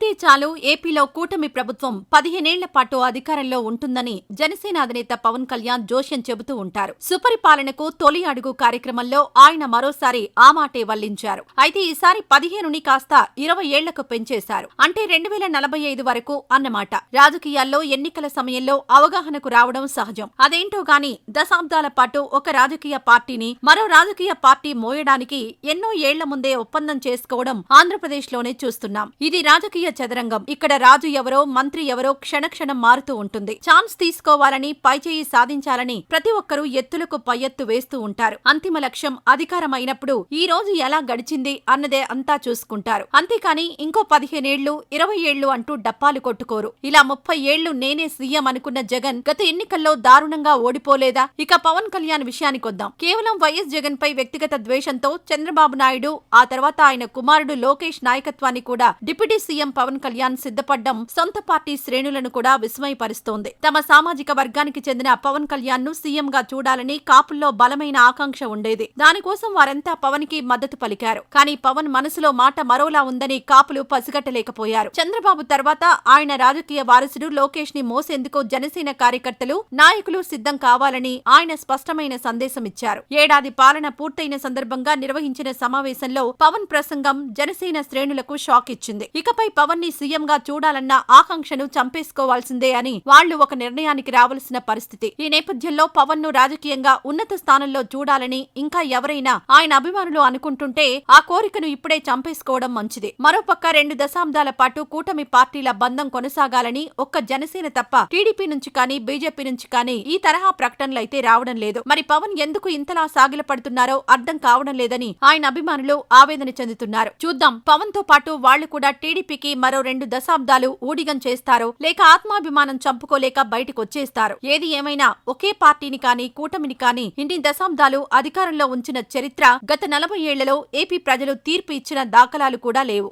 మారితే చాలు ఏపీలో కూటమి ప్రభుత్వం పదిహేనేళ్ళ పాటు అధికారంలో ఉంటుందని జనసేన అధినేత పవన్ కళ్యాణ్ జోష్యం చెబుతూ ఉంటారు. సుపరిపాలనకు తొలి అడుగు కార్యక్రమంలో ఆయన మరోసారి ఆ మాటే వల్లించారు. అయితే ఈసారి పదిహేనుని కాస్త ఇరవై ఏళ్ళకు పెంచేశారు. అంటే రెండు వేల నలభై ఐదు వరకు అన్నమాట. రాజకీయాల్లో ఎన్నికల సమయంలో అవగాహనకు రావడం సహజం. అదేంటో గాని దశాబ్దాల పాటు ఒక రాజకీయ పార్టీని మరో రాజకీయ పార్టీ మోయడానికి ఎన్నో ఏళ్ళ ముందే ఒప్పందం చేసుకోవడం ఆంధ్రప్రదేశ్లోనే చూస్తున్నాం. ఇది రాజకీయ చదరంగం. ఇక్కడ రాజు ఎవరో మంత్రి ఎవరో క్షణక్షణం మారుతూ ఉంటుంది. ఛాన్స్ తీసుకోవాలని పైచేయి సాధించాలని ప్రతి ఒక్కరూ ఎత్తులకు పై ఎత్తు వేస్తూ ఉంటారు. అంతిమ లక్ష్యం అధికారం అయినప్పుడు ఈ రోజు ఎలా గడిచింది అన్నదే అంతా చూసుకుంటారు. అంతేకాని ఇంకో పదిహేనేళ్ళు ఇరవై ఏళ్ళు అంటూ డప్పాలు కొట్టుకోరు. ఇలా ముప్పై ఏళ్ళు నేనే సీఎం అనుకున్న జగన్ గత ఎన్నికల్లో దారుణంగా ఓడిపోలేదా? ఇక పవన్ కళ్యాణ్ విషయానికొద్దాం కేవలం వైఎస్ జగన్ పై వ్యక్తిగత ద్వేషంతో చంద్రబాబు నాయుడు ఆ తర్వాత ఆయన కుమారుడు లోకేష్ నాయకత్వాన్ని కూడా డిప్యూటీ సీఎం పవన్ కళ్యాణ్ సిద్ధపడ్డం సొంత పార్టీ శ్రేణులను కూడా విస్మయపరుస్తోంది. తమ సామాజిక వర్గానికి చెందిన పవన్ కళ్యాణ్ను సీఎం గా చూడాలని కాపుల్లో బలమైన ఆకాంక్ష ఉండేది. దానికోసం వారంతా పవన్కి మద్దతు పలికారు. కానీ పవన్ మనసులో మాట మరోలా ఉందని కాపులు పసిగట్టలేకపోయారు. చంద్రబాబు తర్వాత ఆయన రాజకీయ వారసుడు లోకేష్ని మోసేందుకు జనసేన కార్యకర్తలు నాయకులు సిద్ధం కావాలని ఆయన స్పష్టమైన సందేశం ఇచ్చారు. ఏడాది పాలన పూర్తయిన సందర్భంగా నిర్వహించిన సమావేశంలో పవన్ ప్రసంగం జనసేన శ్రేణులకు షాక్ ఇచ్చింది. ఇకపై పవన్ని సీఎంగా చూడాలన్న ఆకాంక్షను చంపేసుకోవాల్సిందే అని వాళ్ళు ఒక నిర్ణయానికి రావాల్సిన పరిస్థితి. ఈ నేపథ్యంలో పవన్ను రాజకీయంగా ఉన్నత స్థానంలో చూడాలని ఇంకా ఎవరైనా ఆయన అభిమానులు అనుకుంటుంటే ఆ కోరికను ఇప్పుడే చంపేసుకోవడం మంచిది. మరోపక్క రెండు దశాబ్దాల పాటు కూటమి పార్టీల బంధం కొనసాగాలని ఒక్క జనసేన తప్ప టీడీపీ నుంచి కానీ బీజేపీ నుంచి కానీ ఈ తరహా ప్రకటనలు అయితే రావడం లేదు. మరి పవన్ ఎందుకు ఇంతలా సాగిలపడుతున్నారో అర్థం కావడం లేదని ఆయన అభిమానులు ఆవేదన చెందుతున్నారు. చూద్దాం. పవన్తో పాటు వాళ్ళు కూడా టీడీపీకి మరో రెండు దశాబ్దాలు ఊడిగం చేస్తారో. లేక ఆత్మాభిమానం చంపుకోలేక బయటకొచ్చేస్తారు. ఏది ఏమైనా ఒకే పార్టీని కానీ కూటమిని కానీ ఇన్ని దశాబ్దాలు అధికారంలో ఉంచిన చరిత్ర గత నలభై ఏళ్ళలో ఏపీ ప్రజలు తీర్పు ఇచ్చిన దాఖలాలు కూడా లేవు.